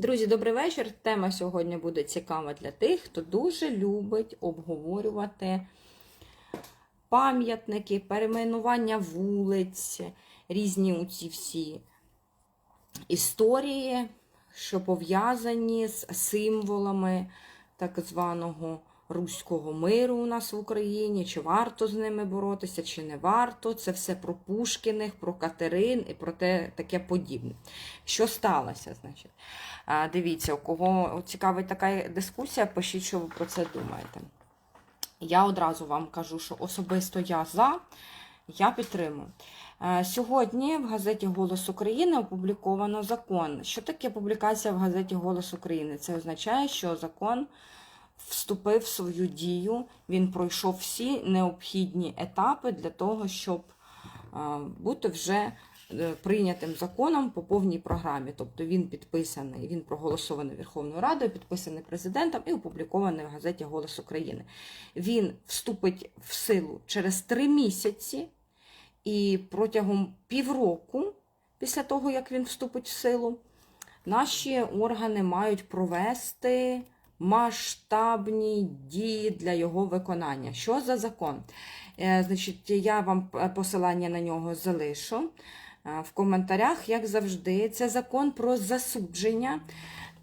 Друзі, добрий вечір. Тема сьогодні буде цікава для тих, хто дуже любить обговорювати пам'ятники, перейменування вулиць, різні ці всі історії, що пов'язані з символами так званого руського миру у нас в Україні, чи варто з ними боротися, чи не варто. Це все про Пушкіних, про Катерин і про те таке подібне. Що сталося, значить? А, Дивіться, у кого цікавить така дискусія, пишіть, що ви про це думаєте. Я одразу вам кажу, що особисто я за, я підтримую. Сьогодні в газеті Голос України опубліковано закон. Що таке публікація в газеті Голос України? Це означає, що закон вступив в свою дію, він пройшов всі необхідні етапи для того, щоб е, бути вже е, прийнятим законом по повній програмі. Тобто він підписаний, він проголосований Верховною Радою, підписаний президентом і опублікований в газеті Голос України. Він вступить в силу через три місяці, і протягом півроку, після того, як він вступить в силу, наші органи мають провести масштабні дії для його виконання. Що за закон? Е, Значить, я вам посилання на нього залишу е, в коментарях, як завжди. Це закон про засудження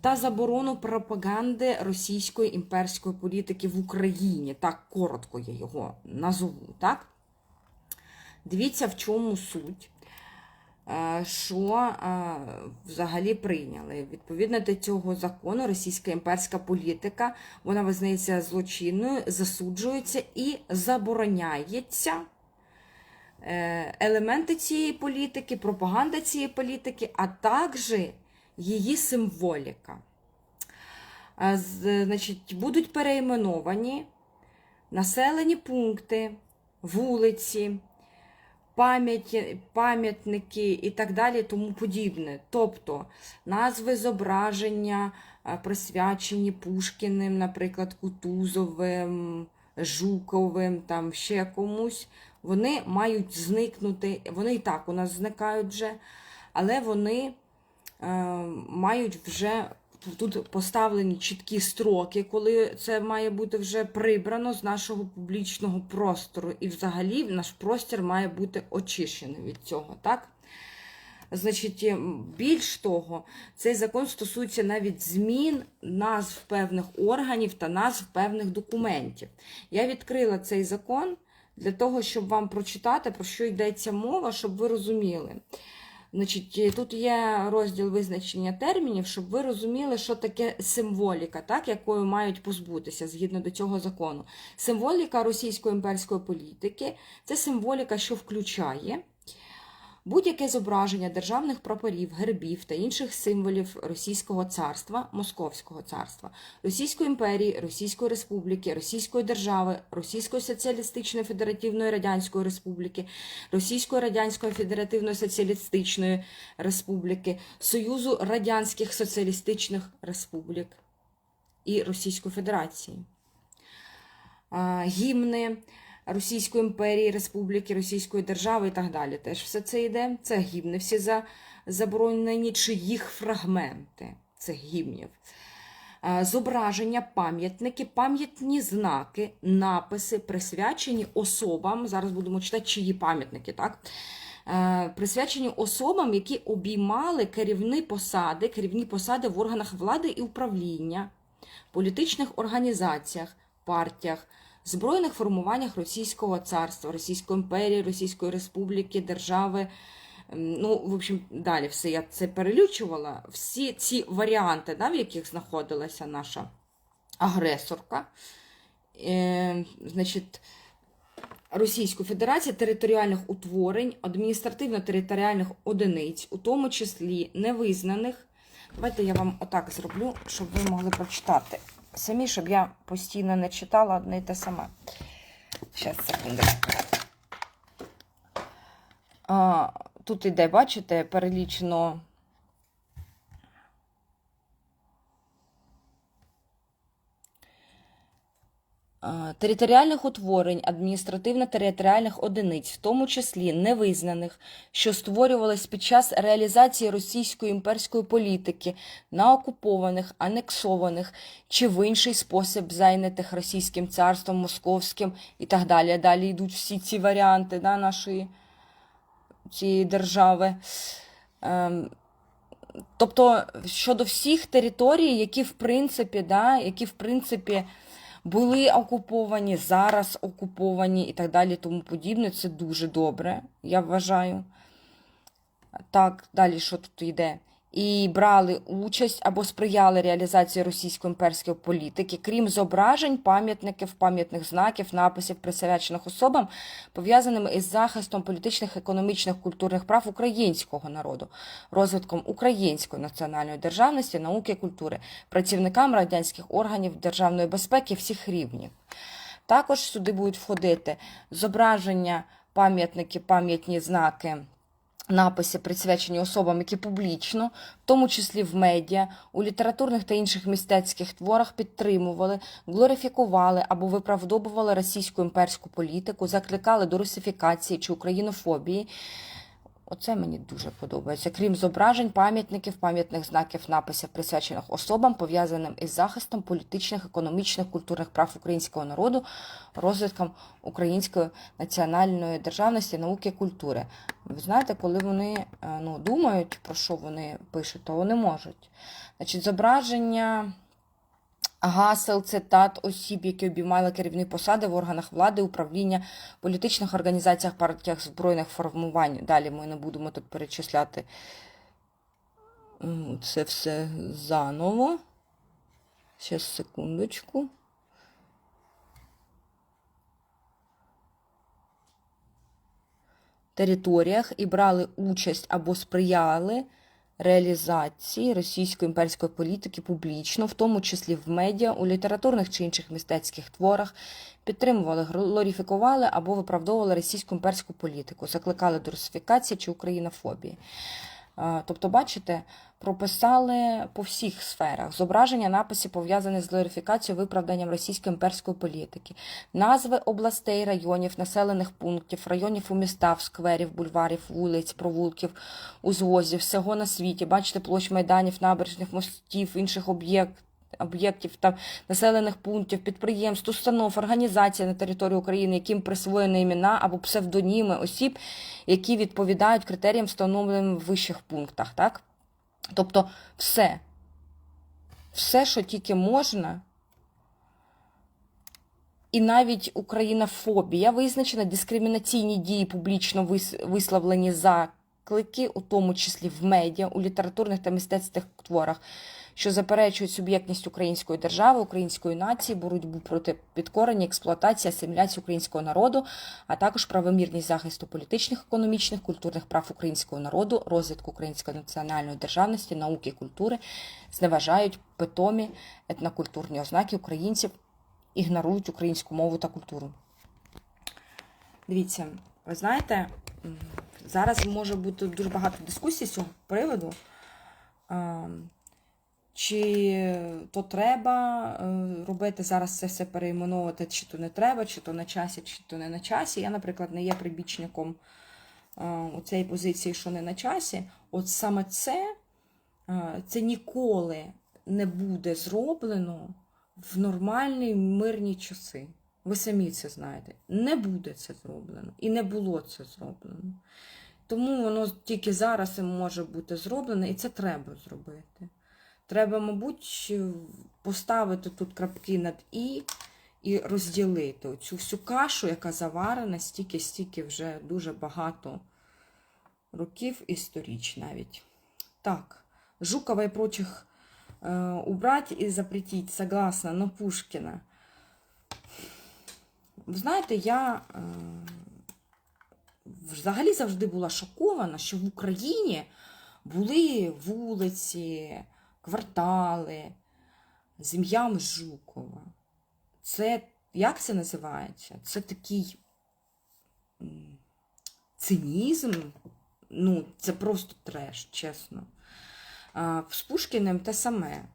та заборону пропаганди російської імперської політики в Україні. Так коротко я його назву. Так? Дивіться, в чому суть. Е, Що е, взагалі прийняли? Відповідно до цього закону, російська імперська політика вона визнається злочинною, засуджується і забороняється е, елементи цієї політики, пропаганда цієї політики, а також її символіка. Значить, будуть переіменовані населені пункти, вулиці, пам'ятники і так далі, тому подібне. Тобто назви зображення, е, присвячені Пушкіним, наприклад, Кутузовим, Жуковим, там ще комусь, вони мають зникнути. Вони і так у нас зникають вже, але вони е, мають вже тут поставлені чіткі строки, коли це має бути вже прибрано з нашого публічного простору. І взагалі наш простір має бути очищений від цього, так? Значить, ем, більш того, цей закон стосується навіть змін назв певних органів та назв певних документів. Я відкрила цей закон для того, щоб вам прочитати, про що йдеться мова, щоб ви розуміли. Значить, е, тут є розділ визначення термінів, щоб ви розуміли, що таке символіка, так, якою мають позбутися згідно до цього закону. Символіка російської імперської політики це символіка, що включає будь-яке зображення державних прапорів, гербів та інших символів Російського царства, Московського царства, Російської імперії, Російської республіки, Російської держави, Російської соціалістичної федеративної радянської республіки, Російської радянської федеративної соціалістичної республіки, Союзу радянських соціалістичних республік і Російської Федерації. Гімни Російської імперії, Республіки, Російської держави і так далі. Теж все це йде. Це гімни всі за, заборонені, чи їх фрагменти цих гімнів. Зображення, пам'ятники, пам'ятні знаки, написи, присвячені особам. Зараз будемо читати, чиї пам'ятники, так? Присвячені особам, які обіймали керівні посади, керівні посади в органах влади і управління, політичних організаціях, партіях, збройних формуваннях Російського царства, Російської імперії, Російської Республіки, держави. Ем, Ну, в общем, далі все я це перелючувала. Всі ці варіанти, да, в яких знаходилася наша агресорка, е, значить, Російської Федерації територіальних утворень, адміністративно-територіальних одиниць, у тому числі невизнаних. Давайте я вам отак зроблю, щоб ви могли прочитати. Самі, щоб я постійно не читала одне й те саме. Зараз, секундочку. Тут іде, бачите, перелічено. Територіальних утворень адміністративно-територіальних одиниць, в тому числі невизнаних, що створювались під час реалізації російської імперської політики на окупованих, анексованих чи в інший спосіб зайнятих Російським царством, Московським і так далі. Далі йдуть всі ці варіанти да, нашої цієї держави. Ем, Тобто щодо всіх територій, які в принципі, да, які в принципі були окуповані, зараз окуповані і так далі, тому подібне, це дуже добре, я вважаю. Так, далі що тут йде? І брали участь або сприяли реалізації російсько-імперської політики, крім зображень, пам'ятників, пам'ятних знаків, написів, присвячених особам, пов'язаними із захистом політичних, економічних, культурних прав українського народу, розвитком української національної державності, науки і культури, працівникам радянських органів державної безпеки всіх рівнів. Також сюди будуть входити зображення, пам'ятники, пам'ятні знаки. Написи присвячені особам, які публічно, в тому числі в медіа, у літературних та інших мистецьких творах підтримували, глорифікували або виправдовували російську імперську політику, закликали до русифікації чи українофобії. Оце мені дуже подобається. Крім зображень, пам'ятників, пам'ятних знаків, написів, присвячених особам, пов'язаним із захистом політичних, економічних, культурних прав українського народу, розвитком української національної державності, науки, культури. Ви знаєте, коли вони е, ну, думають, про що вони пишуть, то вони можуть. Значить, зображення. Гасел, цитат осіб, які обіймали керівні посади в органах влади, управління, політичних організаціях, партіях збройних формувань. Далі ми не будемо тут перечисляти це все заново. Ще секундочку. Територіях і брали участь або сприяли реалізації російської імперської політики публічно, в тому числі в медіа, у літературних чи інших мистецьких творах, підтримували, глорифікували або виправдовували російську імперську політику, закликали до русифікації чи українофобії. Е, Тобто, бачите, прописали по всіх сферах зображення написів, пов'язані з глорифікацією, виправданням російської імперської політики, назви областей, районів, населених пунктів, районів у містах, скверів, бульварів, вулиць, провулків, узвозів, всього на світі. Бачите, площ майданів, набережних мостів, інших об'єктів. Об'єктів та населених пунктів, підприємств, установ, організацій на території України, яким присвоєні імена або псевдоніми осіб, які відповідають критеріям, встановленим в вищих пунктах. Так? Тобто все, все, що тільки можна, і навіть українофобія визначена, дискримінаційні дії публічно вис- висловлені заклики, у тому числі в медіа, у літературних та мистецьких творах, що заперечують суб'єктність української держави, української нації, боротьбу проти підкорення, експлуатації, асиміляції українського народу, а також правомірність захисту політичних, економічних, культурних прав українського народу, розвитку української національної державності, науки і культури, зневажають питомі етнокультурні ознаки українців, ігнорують українську мову та культуру. Дивіться, ви знаєте, зараз може бути дуже багато дискусій з цього приводу. Чи то треба е, робити зараз це все перейменовувати, чи то не треба, чи то на часі, чи то не на часі. Я, наприклад, не є прибічником е, у цієї позиції, що не на часі. От саме це, е, це ніколи не буде зроблено в нормальні мирні часи. Ви самі це знаєте. Не буде це зроблено. І не було це зроблено. Тому воно тільки зараз може бути зроблено, і це треба зробити. Треба, мабуть, поставити тут крапки над І і розділити цю всю кашу, яка заварена стільки-стільки вже дуже багато років і сторіч навіть. Так, Жукова і прочих э, убрать і запретить, согласно, на Пушкіна. Знаєте, я е, взагалі завжди була шокована, що в Україні були вулиці, квартали з ім'ям Жукова. Це, як це називається? Це такий цинізм. Ну, це просто треш, чесно. З Пушкіним те саме.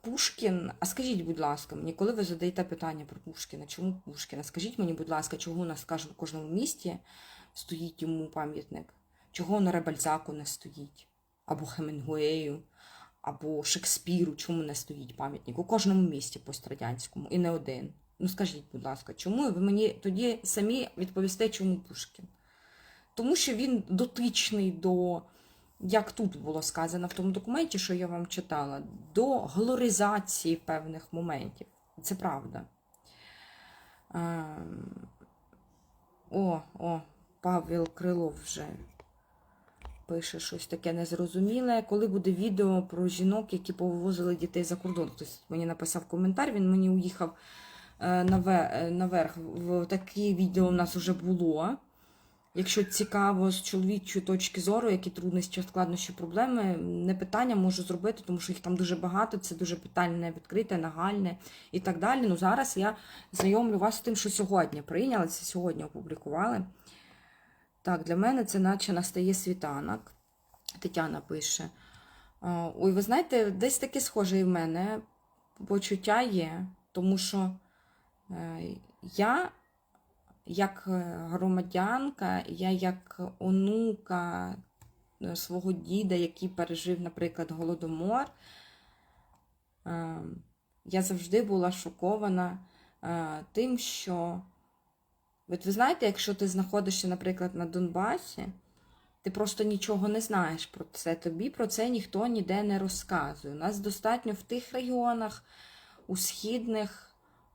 Пушкін, а скажіть, будь ласка, мені, коли ви задаєте питання про Пушкіна, чому Пушкіна? Скажіть мені, будь ласка, чого у нас в кожному місті стоїть йому пам'ятник? Чого на Ребальзаку не стоїть? Або Хемінгуею, або Шекспіру, чому не стоїть пам'ятник? У кожному місті пострадянському і не один. Ну скажіть, будь ласка, чому ви мені тоді самі відповісте, чому Пушкін? Тому що він дотичний до, як тут було сказано в тому документі, що я вам читала, до глоризації певних моментів. Це правда. Ем, О, о, Павел Крилов вже пише щось таке незрозуміле. Коли буде відео про жінок, які повозили дітей за кордон? Хтось мені написав коментар, він мені уїхав е, е, наверх. Такі відео у нас вже було. Якщо цікаво з чоловічої точки зору, які труднощі, складнощі, проблеми, не питання можу зробити, тому що їх там дуже багато, це дуже питання відкрите, нагальне і так далі. Ну зараз я знайомлю вас з тим, що сьогодні прийняли, це сьогодні опублікували. Так, для мене це наче настає світанок. Тетяна пише. Ой, ви знаєте, десь таке схоже і в мене почуття є, тому що е, я як громадянка, я як онука е, свого діда, який пережив, наприклад, Голодомор, е, я завжди була шокована тим, що, от ви знаєте, якщо ти знаходишся, наприклад, на Донбасі, ти просто нічого не знаєш про це. Тобі про це ніхто ніде не розказує. У нас достатньо в тих регіонах, у східних,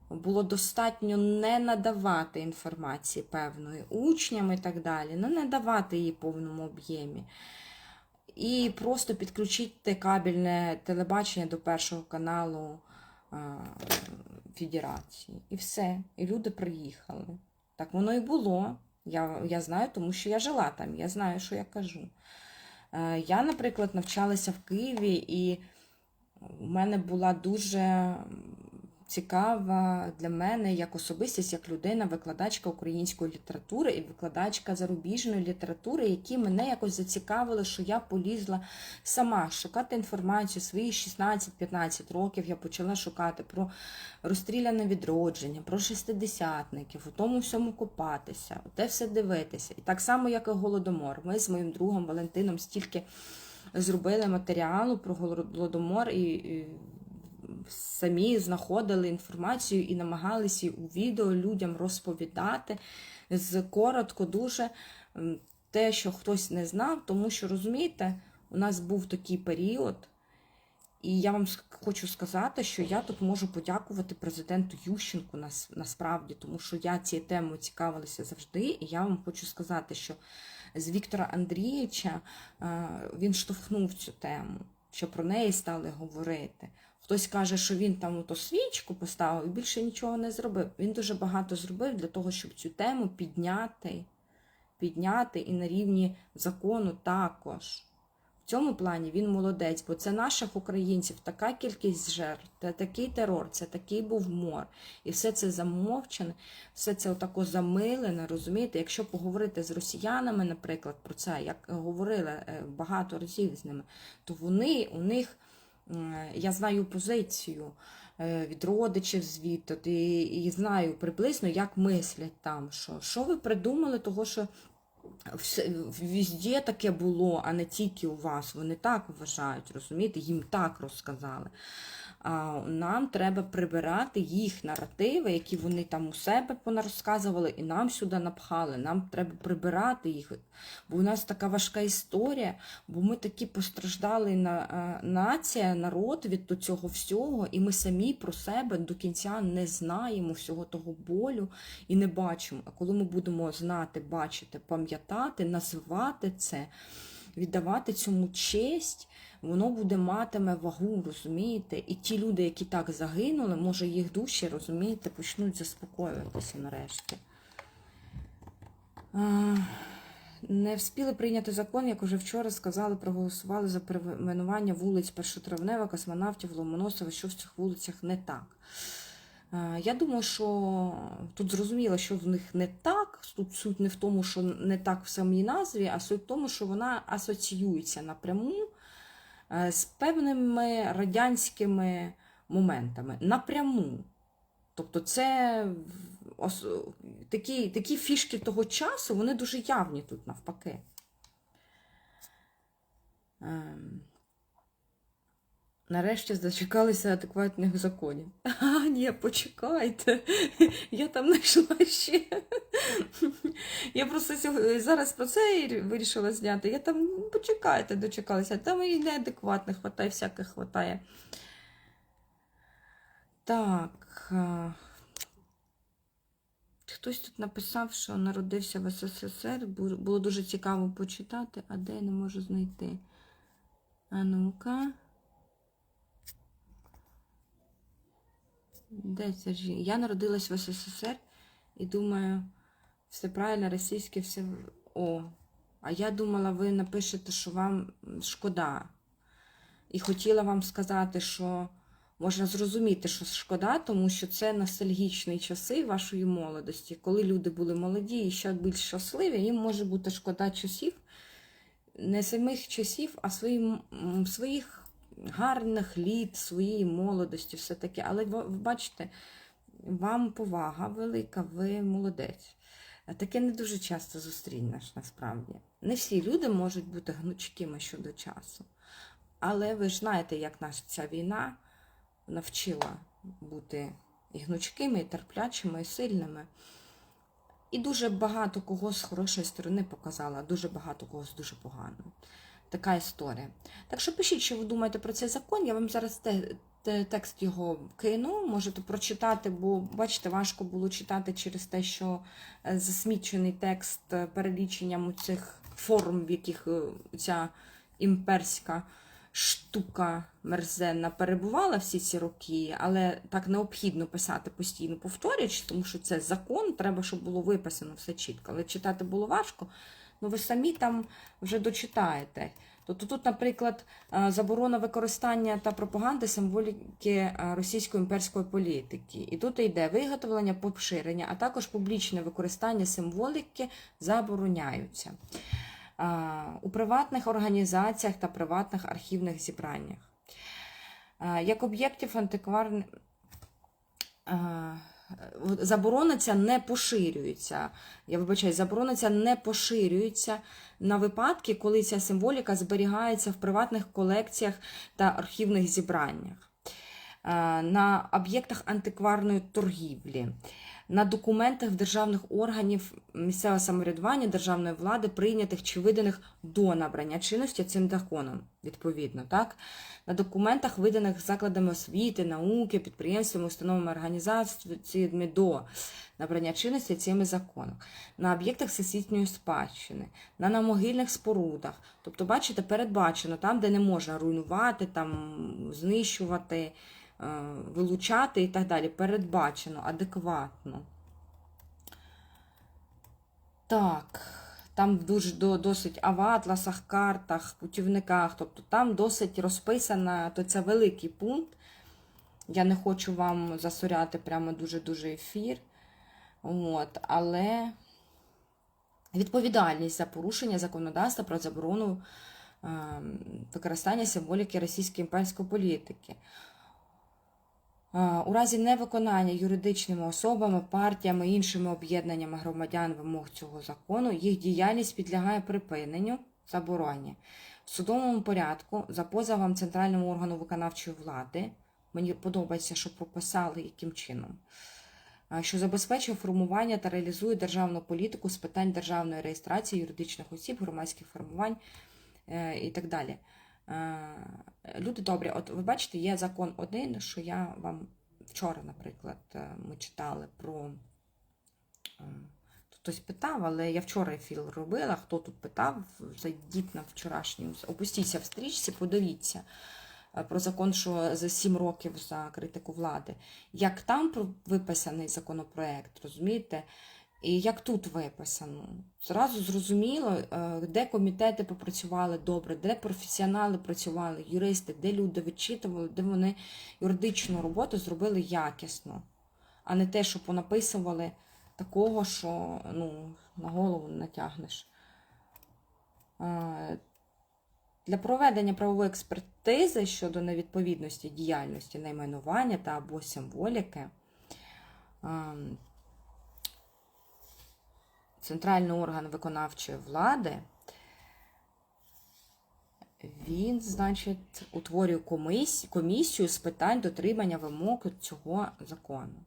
було достатньо не надавати інформації певної учням і так далі, не надавати її повному об'ємі. І просто підключити кабельне телебачення до першого каналу Федерації. І все. І люди приїхали. Так воно і було. Я, я знаю, тому що я жила там, я знаю, що я кажу. Е, Я, наприклад, навчалася в Києві, і в мене була дуже цікава для мене як особистість, як людина, викладачка української літератури і викладачка зарубіжної літератури, які мене якось зацікавили, що я полізла сама шукати інформацію. Свої 16-15 років я почала шукати про розстріляне відродження, про шестидесятників, у тому всьому копатися, те все дивитися. І так само, як і Голодомор. Ми з моїм другом Валентином стільки зробили матеріалу про Голодомор і. Самі знаходили інформацію і намагалися у відео людям розповідати з коротко дуже те, що хтось не знав, тому що розумієте, у нас був такий період, і я вам хочу сказати, що я тут можу подякувати президенту Ющенку нас, насправді, тому що я цією темою цікавилася завжди, і я вам хочу сказати, що з Віктора Андрійовича е, він штовхнув цю тему, що про неї стали говорити. Хтось каже, що він там ото свічку поставив і більше нічого не зробив. Він дуже багато зробив для того, щоб цю тему підняти, підняти і на рівні закону також. В цьому плані він молодець, бо це наших українців така кількість жертв, це такий терор, це такий був мор. І все це замовчане, все це отако замилене, розумієте? Якщо поговорити з росіянами, наприклад, про це, як говорила е, багато разів з ними, то вони у них. М, Я знаю позицію е, від родичів звідти і, знаю приблизно, як мислять там. Що, що ви придумали, того, що везде таке було, а не тільки у вас. Вони так вважають, розумієте, їм так розказали. А нам треба прибирати їх наративи, які вони там у себе понарозказували, і нам сюди напхали. Нам треба прибирати їх. Бо у нас така важка історія, бо ми такі постраждали на е, нація, народ від цього всього, і ми самі про себе до кінця не знаємо всього того болю і не бачимо. А коли ми будемо знати, бачити, пам'ятати, називати це, віддавати цьому честь, воно буде матиме вагу, розумієте? І ті люди, які так загинули, може їх душі, розумієте, почнуть заспокоюватися нарешті. Не встигли прийняти закон, як уже вчора сказали, проголосували за перейменування вулиць Першотравнева, космонавтів, Ломоносова, що в цих вулицях не так. Е, Я думаю, що тут зрозуміло, що в них не так. Тут суть не в тому, що не так в самій назві, а суть в тому, що вона асоціюється напряму е, з певними радянськими моментами напряму. Тобто, це такі, такі фішки того часу, вони дуже явні тут навпаки. Нарешті дочекалися адекватних законів. А, ні, почекайте. Я там знайшла ще. Я просто зараз про це вирішила зняти. Я там, ну, почекайте, дочекалися. Там і неадекватних хватає, всяких хватає. Так. Хтось тут написав, що народився в СССР. Було дуже цікаво почитати, а де я не можу знайти. А ну-ка. Де це ж? Я народилась в СССР і думаю, все правильно, російське, все. О. А я думала, ви напишете, що вам шкода. І хотіла вам сказати, що можна зрозуміти, що шкода, тому що це ностальгічні часи вашої молодості. Коли люди були молоді і ще більш щасливі, їм може бути шкода часів, не самих часів, а своїм, своїх гарних літ, своєї молодості, все таке. Але ви бачите, вам повага велика, ви молодець. Таке не дуже часто зустрінеш насправді. Не всі люди можуть бути гнучкими щодо часу. Але ви ж знаєте, як нас ця війна навчила бути і гнучкими, і терплячими, і сильними. І дуже багато кого з хорошої сторони показала, дуже багато кого з дуже поганої. Така історія. Так що пишіть, що ви думаєте про цей закон. Я вам зараз те, те- текст його кину, можете прочитати, бо бачите, важко було читати через те, що е, засмічений текст е, переліченням цих форм, в яких е, ця імперська штука мерзенна перебувала всі ці роки, але так необхідно писати постійно повторюючи, тому що це закон, треба, щоб було виписано все чітко. Але читати було важко, ну ви самі там вже дочитаєте. Тобто тут, наприклад, е, заборона використання та пропаганди символіки е, російської імперської політики. І тут йде виготовлення, поширення, а також публічне використання символіки забороняються у приватних організаціях та приватних архівних зібраннях. Як об'єктів антикварних заборона ця не поширюється. Я вибачаю, заборона ця не поширюється на випадки, коли ця символіка зберігається в приватних колекціях та архівних зібраннях, на об'єктах антикварної торгівлі, на документах державних органів місцевого самоврядування, державної влади, прийнятих чи виданих до набрання чинності цим законом, відповідно, так? на документах, виданих закладами освіти, науки, підприємствами, установами організаціями до набрання чинності цими законом, на об'єктах всесвітньої спадщини, на намогильних спорудах. Тобто, бачите, передбачено там, де не можна руйнувати, там, знищувати, вилучати і так далі. Передбачено адекватно. Так, там дуже досить а в атласах, картах, путівниках, тобто там досить розписана, то це великий пункт. Я не хочу вам засоряти прямо дуже-дуже ефір. От, але відповідальність за порушення законодавства про заборону е, використання символіки російської імперської політики. Е, У разі невиконання юридичними особами, партіями, іншими об'єднаннями громадян вимог цього закону, їх діяльність підлягає припиненню, забороні. В судовому порядку за позовом Центральному органу виконавчої влади, мені подобається, що прописали яким чином, е, що забезпечує формування та реалізує державну політику з питань державної реєстрації юридичних осіб, громадських формувань е, і так далі. Е, Люди добрі, от ви бачите, є закон один, що я вам вчора, наприклад, е, ми читали про. е, Хтось питав, але я вчора ефір робила. Хто тут питав, зайдіть на вчорашню, опустіться в стрічці, подивіться про закон, що за 7 років за критику влади. Як там виписаний законопроект, розумієте? І як тут виписано, зразу зрозуміло, е, де комітети попрацювали добре, де професіонали працювали, юристи, де люди вичитували, де вони юридичну роботу зробили якісно, а не те, що понаписували такого, що ну, на голову не натягнеш. Е, Для проведення правової експертизи щодо невідповідності діяльності найменування та або символіки ем, центральний орган виконавчої влади він, значить, утворює комісію, з питань дотримання вимог цього закону.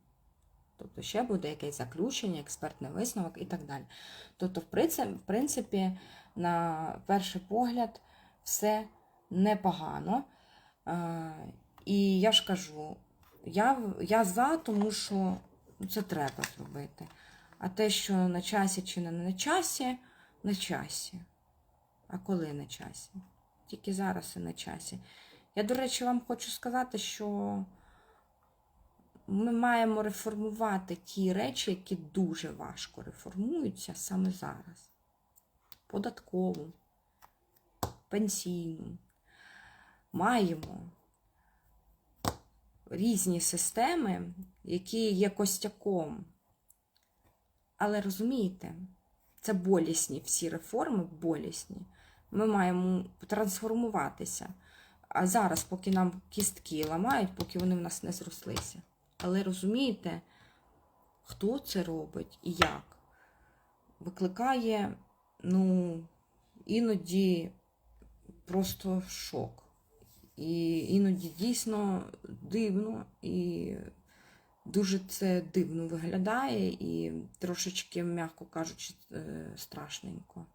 Тобто ще буде якесь заключення, експертний висновок і так далі. Тобто, в принципі, на перший погляд, все непогано. Е, І я ж кажу, я, я за, тому що це треба зробити. А те, що на часі чи не на часі, на часі. А коли на часі? Тільки зараз і на часі. Я, до речі, вам хочу сказати, що ми маємо реформувати ті речі, які дуже важко реформуються саме зараз. Податкову, пенсійну. Маємо різні системи, які є костяком. Але розумієте, це болісні всі реформи, болісні. Ми маємо трансформуватися. А зараз, поки нам кістки ламають, поки вони в нас не зрослися. Але розумієте, хто це робить і як? Викликає, ну, іноді просто шок. І іноді дійсно дивно, і дуже це дивно виглядає, і трошечки, м'яко кажучи, е, страшненько.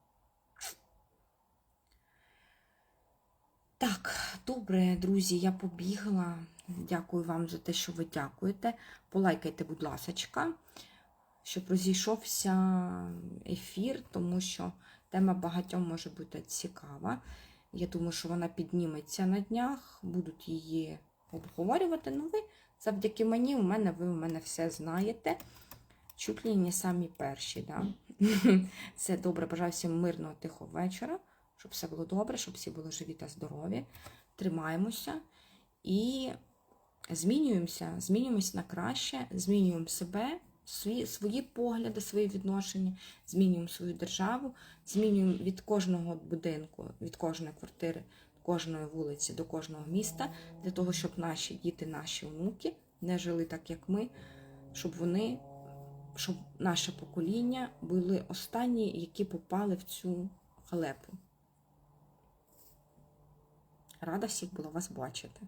Так, добре, друзі, я побігла. Дякую вам за те, що ви дякуєте. Полайкайте, будь ласочка, щоб розійшовся ефір, тому що тема багатьом може бути цікава. Я думаю, що вона підніметься на днях, будуть її обговорювати. Ну, ви завдяки мені, у мене ви у мене все знаєте. Чуть самі перші. Да? Все добре, бажаю всім мирного, тихого вечора, щоб все було добре, щоб всі були живі та здорові. Тримаємося і змінюємося, змінюємося на краще, змінюємо себе, свої, свої погляди, свої відношення, змінюємо свою державу, змінюємо від кожного будинку, від кожної квартири, кожної вулиці до кожного міста, для того, щоб наші діти, наші онуки не жили так, як ми, щоб вони, щоб наше покоління були останні, які попали в цю халепу. Рада всіх була вас бачити.